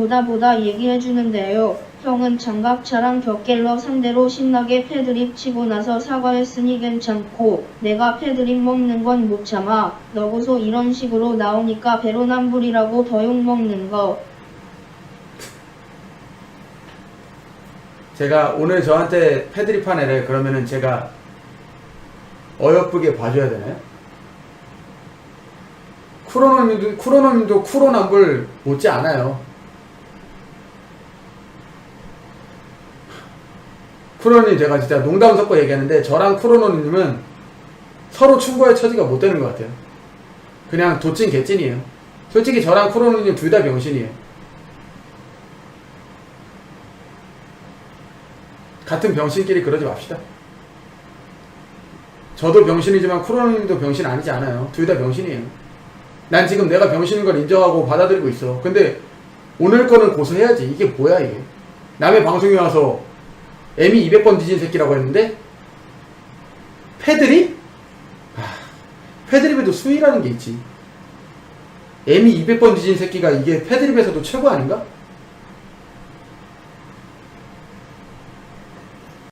보다 보다 얘기해 주는데요. 형은 장갑차랑 격겔러 상대로 신나게 패드립 치고 나서 사과했으니 괜찮고 내가 패드립 먹는 건 못 참아. 너고소 이런 식으로 나오니까 배로남불이라고 더 욕먹는 거. 제가 오늘 저한테 패드립 한 애를 그러면은 제가 어여쁘게 봐줘야 되나요? 쿠로노님도, 쿠로노님도 쿠로남불 못지 않아요. 쿠로노님 제가 진짜 농담 섞어 얘기하는데 저랑 쿠로노님은 서로 충고의 처지가 못 되는 것 같아요. 그냥 도찐 개찐이에요. 솔직히 저랑 쿠로노님 둘 다 병신이에요. 같은 병신끼리 그러지 맙시다. 저도 병신이지만 쿠로님도 병신 아니지 않아요. 둘 다 병신이에요. 난 지금 내가 병신인 걸 인정하고 받아들이고 있어. 근데 오늘 거는 고소해야지. 이게 뭐야 이게. 남의 방송에 와서 애미 200번 뒤진 새끼라고 했는데 패드립? 아, 패드립에도 수위라는 게 있지. 애미 200번 뒤진 새끼가 이게 패드립에서도 최고 아닌가?